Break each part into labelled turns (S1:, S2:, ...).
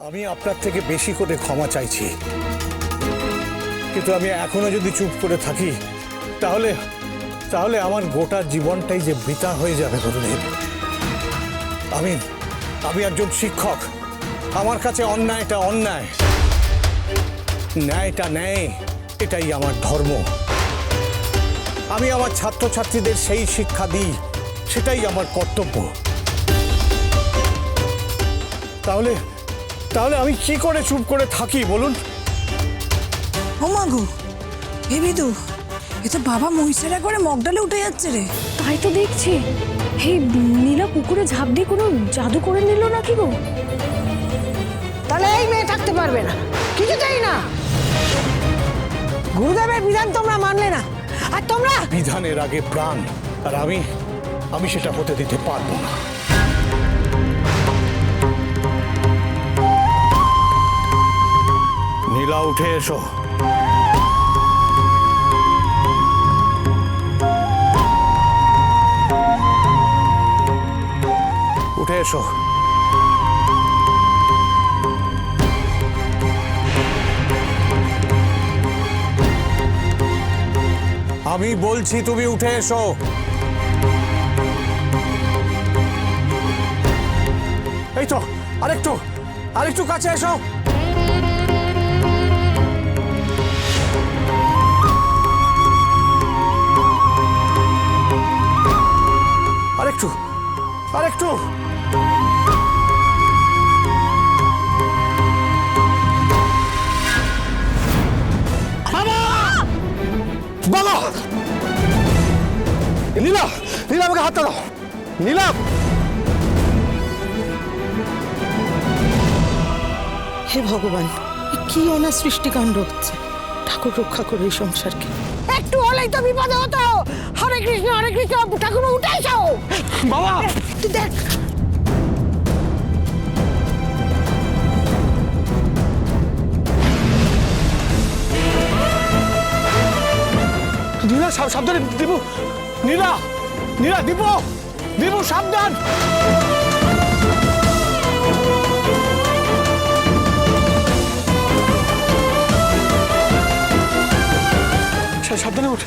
S1: আমি আপনার থেকে বেশি করে ক্ষমা চাইছি। কিন্তু আমি এখনও যদি চুপ করে থাকি, তাহলে তাহলে আমার গোটা জীবনটাই যে বৃথা হয়ে যাবে গুরুদেব আমি আমি একজন শিক্ষক। আমার কাছে অন্যায়টা অন্যায়। ন্যায়টা ন্যায়, এটাই আমার ধর্ম। আমি আমার ছাত্রছাত্রীদের সেই শিক্ষা দিই, সেটাই আমার কর্তব্য। তাহলে তাহলে আমি কি করে চুপ করে থাকি বলুন?
S2: ও মাগো হে বিদু এ তো বাবা মহিষেরা করে মগডালে উঠে যাচ্ছে রে।
S3: তাই তো দেখছি। হে নীলা পুকুরে ঝাঁপ দিয়ে কোনো জাদু করে নিল নাকি গো?
S4: তাহলে এই মেয়ে থাকতে পারবে না। কিছুতেই না। গুরুদেবের বিধান তোমরা মানলে না। আর তোমরা?
S1: বিধানের আগে প্রাণ। আর আমি আমি সেটা হতে দিতে পারব না। উঠে এসো। উঠে এসো। আমি বলছি তুমি উঠে এসো। এই তো, আরেকটু আরেকটু কাছে এসো। আরেকটু
S5: বাবা! নীলা নীলা আমাকে হাতটা দাও নীলা!
S4: হে ভগবান কি অনা সৃষ্টিকাণ্ড হচ্ছে? ঠাকুর রক্ষা করে এই সংসারকে। একটু হলেই তো বিপদ হতো। হরে কৃষ্ণ হরে কৃষ্ণ ঠাকুর উঠাই যাও
S5: বাবা!
S4: তুই দেখ।
S5: নীলা সাবধানে দিব নীলা নীলা দিব দিব সাবধান। সাবধানে উঠ।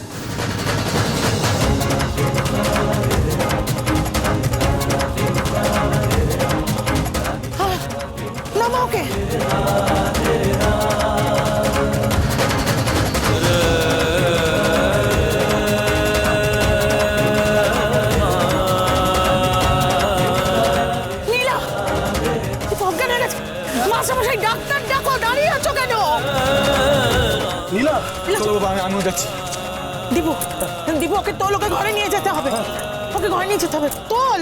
S4: মাসামশাই ডাক্তার ডাকো দাঁড়িয়ে আছো কেন?
S5: নীলা চলো বাবা আমি আমিও যাচ্ছি।
S4: দিব দিবু ওকে তোল ওকে ঘরে নিয়ে যেতে হবে। ওকে ঘরে নিয়ে যেতে হবে। তোল!